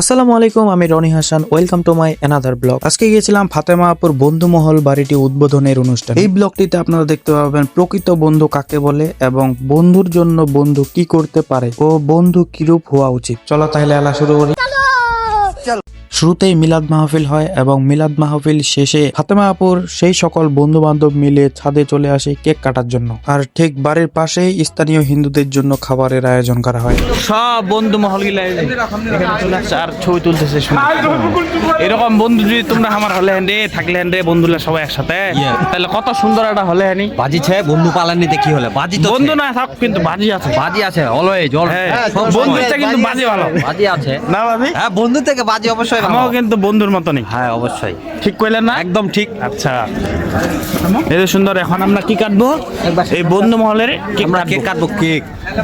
আসসালামু আলাইকুম আমি Rony Hasan. Welcome to my another blog আজকে গিয়েছিলাম ফাতেমাপুর বন্ধুমহল বাড়িটি উদ্বোধনের অনুষ্ঠান। এই ব্লগটিতে আপনারা দেখতে পাবেন প্রকৃত বন্ধু কাকে বলে এবং বন্ধুর জন্য বন্ধু কি করতে পারে ও বন্ধু কিরূপ হওয়া উচিত। চলো তাহলে আলা শুরু করি। শুরুতেই মিলাদ মাহফিল হয় এবং মিলাদ মাহফিল শেষে ফাতেমা আপুর সেই সকল বন্ধু বান্ধব মিলে ছাদে চলে আসে কেক কাটার জন্য। আর ঠিক বাড়ির পাশেই স্থানীয় হিন্দুদের জন্য খাবারের আয়োজন করা হয়। সব বন্ধু মহল আর ছবি তুলতেছে এরকম বন্ধু যদি তোমরা আমার হলে হ্যান্ডে থাকলে হ্যান্ডে বন্ধুরা সবাই একসাথে। তাহলে কত সুন্দর একটা হলে হ্যানি। বাজি ছে বন্ধু পালানিতে কি হলে? বাজি তো বন্ধু। না থাক কিন্তু বাজি আছে। বাজি আছে অলওয়েজ অল হ্যাঁ। থেকে কিন্তু বাজি ভালো। বাজি আছে। না বাজি? হ্যাঁ বন্ধু থেকে বাজি অবশ্যই ভালো আমাও কিন্তু বন্ধুর মতনই। হ্যাঁ অবশ্যই। ঠিক কইলেন না? একদম ঠিক। আচ্ছা। এই সুন্দর এখন আমরা কি কাটবো? এই বন্ধু মহলের আমরা কেক কাটবো কেক।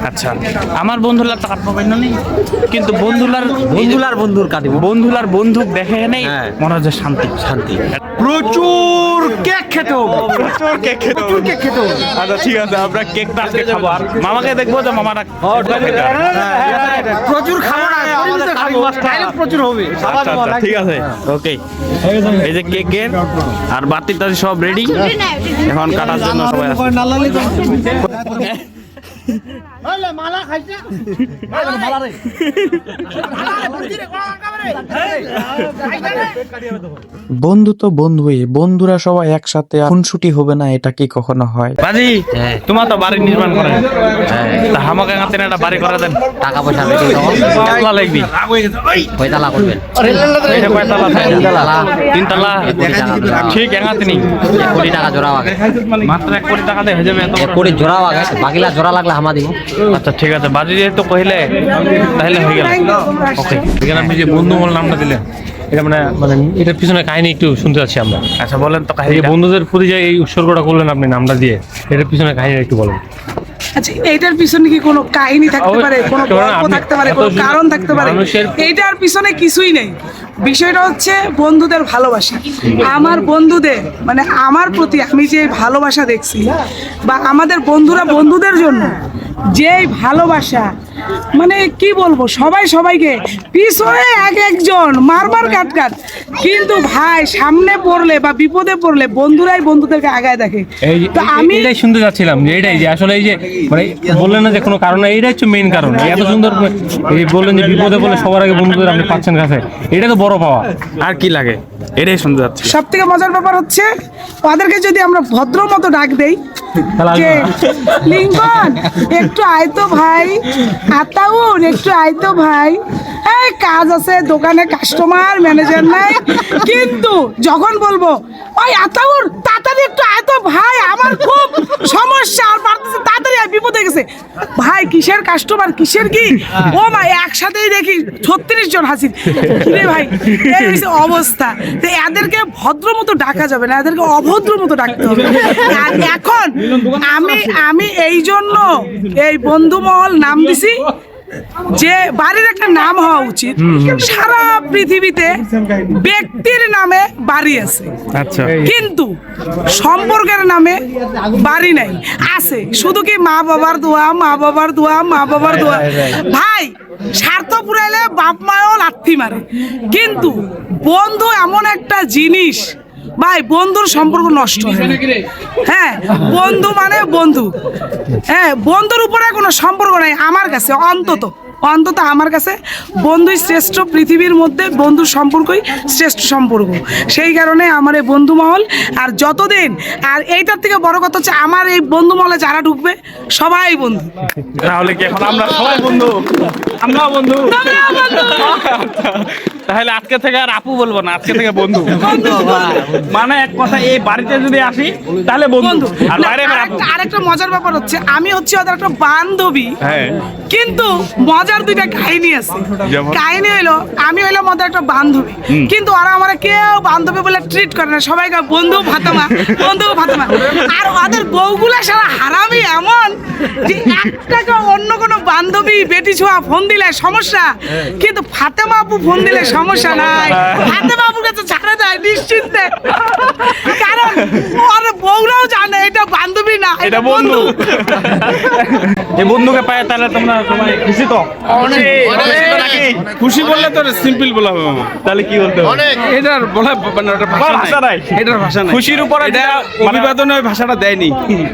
আচ্ছা। আমার বন্ধুলার তো কাটবো পাই নেই কিন্তু বন্ধুলার বন্ধুলার বন্ধুর কাটিব। বন্ধুলার বন্ধু দেখে নেই হ্যাঁ। মনে হচ্ছে শান্তি। শান্তি। প্রচুর খেতে হবে প্রচুর কেক খেতে প্রচুর কেক খেতে হবে আচ্ছা ঠিক আছে আমরা কেকটা আজকে খাব আর মামাকে দেখব যে মামারা প্রচুর খাব না প্রচুর হবে আচ্ছা আচ্ছা ঠিক আছে ওকে এই যে কেকের আর বাতি টাতি সব রেডি এখন কাটার জন্য সবাই আসছে। বন্ধু তো বন্ধুই বন্ধুরা সবাই একসাথে খুনসুটি হবে না এটা কি কখনো হয়? বাজি হ্যাঁ। তোমার তো বাড়ি নির্মাণ করে। তা আমাকে হাতে একটা বাড়ি করে দেন। টাকা পয়সা লাগবে? কতলা লাগবি কয়তালা করবেন? এটা কয়তলা? থাকে? তিনতলা। তিনতলা। কোটি টাকা জোড়া। ঠিক নেই কোটি টাকা আগে। মাত্র এক কোটি টাকা দিয়ে হয়ে যাবে এত কোটি আগে। বাকিলা জোড়া লাগলে হামা দিব। আচ্ছা ঠিক আছে। বাজি যেহেতু কহিলে তাহলে হয়ে গেল। ওকে এখানে আপনি যে বন্ধু মহল নামটা দিলেন এটা মানে মানে এটার পিছনে কাহিনী একটু শুনতে চাচ্ছি আমরা। আচ্ছা বলেন তো কাহিনীটা। বন্ধুদের প্রতি যে এই উৎসর্গটা করলেন আপনি নামটা দিয়ে এটার পিছনে কাহিনী একটু বলেন। আচ্ছা এইটার পিছনে কি কোনো কাহিনী থাকতে পারে? কোনো গল্প থাকতে পারে? কোনো কারণ থাকতে পারে? মানুষের- এইটার পিছনে কিছুই নেই। বিষয়টা হচ্ছে বন্ধুদের ভালোবাসা। আমার বন্ধুদের মানে আমার প্রতি আমি যে ভালোবাসা দেখছি, বা আমাদের বন্ধুরা বন্ধুদের জন্য যেই ভালোবাসা মানে কি বলব সবাই সবাইকে পিছনে এক একজন মারবার কাট কাট কিন্তু ভাই সামনে পড়লে বা বিপদে পড়লে বন্ধুরাই বন্ধুদেরকে আগায় দেখে। তো আমি এটাই শুনতে চাচ্ছিলাম যে এটাই যে আসলে এই যে মানে বললেন না যে কোনো কারণ এটাই হচ্ছে মেইন কারণ। এত সুন্দর এই বললেন যে বিপদে বলে সবার আগে বন্ধুদের আপনি পাচ্ছেন কাছে এটা তো বড় পাওয়া। আর কি লাগে? এটাই শুনতে যাচ্ছি সব থেকে মজার ব্যাপার হচ্ছে তাদেরকে যদি আমরা ভদ্র মতো ডাক দেই যে লিঙ্কন একটু আয় তো ভাই। আতাউন একটু আয় তো ভাই। এই কাজ আছে, দোকানে কাস্টমার ম্যানেজার নাই। কিন্তু যখন বলব, ওই আতাউর তাড়াতাড়ি একটু আয় তো ভাই আমার খুব সমস্যা আর পারতেছে তাড়াতাড়ি আয়, বিপদে গেছে ভাই কিসের কাস্টমার কিসের কি? ও মা একসাথেই দেখি ছত্রিশ জন হাসির ভাই এই হচ্ছে অবস্থা। তো এদেরকে ভদ্র মতো ডাকা যাবে না এদেরকে অভদ্র মতো ডাকতে হবে। আর এখন আমি আমি এই জন্য এই বন্ধুমহল নাম দিছি যে বাড়ির একটা নাম হওয়া উচিত সারা পৃথিবীতে ব্যক্তির নামে বাড়ি আছে। আচ্ছা। কিন্তু সম্পর্কের নামে বাড়ি নাই আছে। শুধু কি মা বাবার দোয়া মা বাবার দোয়া মা বাবার দোয়া? ভাই স্বার্থ পুরাইলে বাপ মাও লাথি মারে। কিন্তু বন্ধু এমন একটা জিনিস ভাই বন্ধুর সম্পর্ক নষ্ট হয়। বন্ধু মানে বন্ধু। হ্যাঁ বন্ধুর উপরে কোনো সম্পর্ক নাই আমার কাছে অন্তত। অন্তত আমার কাছে বন্ধুই শ্রেষ্ঠ পৃথিবীর মধ্যে বন্ধুর সম্পর্কই শ্রেষ্ঠ সম্পর্ক। সেই কারণে আমার এই বন্ধু মহল আর যতদিন আর এইটার থেকে বড় কথা হচ্ছে আমার এই বন্ধু মহলে যারা ঢুকবে সবাই বন্ধু। তাহলে কি এখন আমরা সবাই বন্ধু? আমরাও বন্ধু। তাহলে আজকে থেকে আর আপু বলব না আজকে থেকে বন্ধু। মানে এক কথা এই বাড়িতে যদি আসি তাহলে বন্ধু। আর বাইরে আপু আরেকটা মজার ব্যাপার হচ্ছে আমি হচ্ছে ওদের একটা বান্ধবী। হ্যাঁ। কিন্তু মজার দুইটা কাহিনী আছে। কাহিনী হইল আমি হইলাম ওদের একটা বান্ধবী। কিন্তু ওরা আমার কেউ বান্ধবী বলে ট্রিট করে না। সবাই কয়, বন্ধু ফাতেমা বন্ধু ফাতেমা। আর ওদের বউগুলা সারা হারামি এমন যে একটাকে অন্য কোনো বান্ধবী বেটি ছোঁয়া ফোন দিলে সমস্যা। কিন্তু ফাতেমা আপু ফোন দিলে সমস্যা নাই। হাতে আপুর কাছে ছাড়া দেয় নিশ্চিন্তে। কারণ ওর বউরাও জানে এটা বান্ধবী না এটা বন্ধু। এই বন্ধুকে পায় তাহলে তোমরা সবাই খুশি তো? খুশি তো নাকি? খুশি বললে তো সিম্পল বলা হবে মামা। তাহলে কি বলতে হবে? এটার বলা মানে ওটা ভাষা ভাষা নাই। এটার ভাষা নাই। খুশির উপরে মানে- অভিবাদনে ওই ভাষাটা দেয়নি।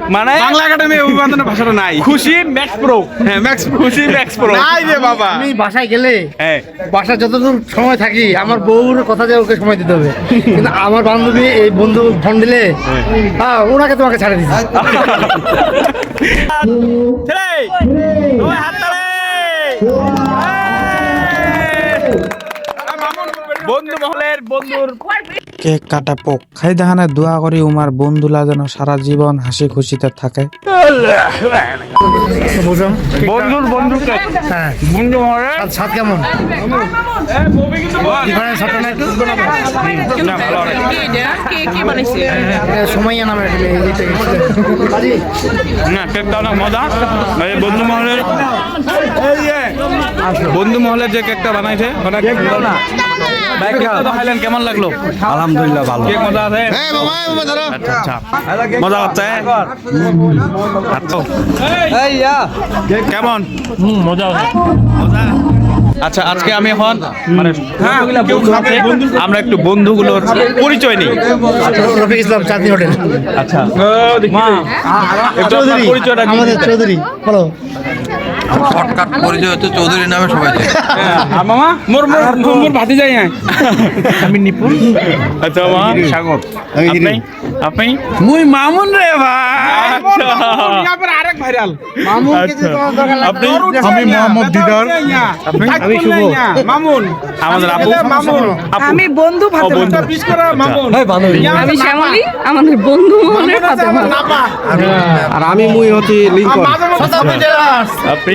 মানে বাংলা একাডেমি অভিবাদনের ভাষাটা নাই। খুশি ম্যাক্স প্রো হ্যাঁ ম্যাক্স খুশি ম্যাক্স প্রো নাই রে বাবা। আমি বাসায় গেলে হ্যাঁ। বাসায় যতদূর সময় থাকি আমার বউর কথা যে ওকে সময় দিতে হবে। কিন্তু আমার বান্ধবী এই বন্ধু ফোন দিলে হ্যাঁ। ওনাকে তোমাকে ছাড়ে দিচ্ছি ছেলে হাত বন্ধু মহলের বন্ধুর কেক কাটা পোক। খাই দেখানে দোয়া করি উমার বন্ধুলা যেন সারা জীবন হাসি খুশিতে থাকে। বন্ধুর বন্ধুকে হ্যাঁ। বন্ধু মহলের? স্বাদ কেমন? সময় নামে না কেকটা অনেক মজা। বন্ধু মহলের বন্ধু মহলের যে কেকটা বানাইছে অনেক কেমন লাগল? আলহামদুলিল্লাহ ভালো। মজা আছে? আচ্ছা আচ্ছা। মজা হচ্ছে? আচ্ছা। কেমন? মজা মজা? আচ্ছা আজকে আমি এখন মানে আমরা একটু বন্ধুগুলোর পরিচয় নিই। রফিক ইসলাম চাঁদনি হোটেল। আচ্ছা। পরিচয়টা আমাদের চৌধুরী বলো। শর্টকাট পরিচয় হচ্ছে চৌধুরী নামে সবাই। আর মামা মোর মোর মোর ভাতি যাই হ্যাঁ। আচ্ছা মা স্বাগত আপনি? আপনি? মুই মামুন রে ভাই। আচ্ছা। আরেক ভাইরাল। আচ্ছা। আপনি? আমি মোহাম্মদ দিদার। আমি শুভ। মামুন। আমাদের আপু মামুন। আমি বন্ধু ফাতেমা করা মামুন। আমি শ্যামলী আমাদের বন্ধু ফাতেমা আর আমি মুই হচ্ছি লিঙ্কন। আপনি?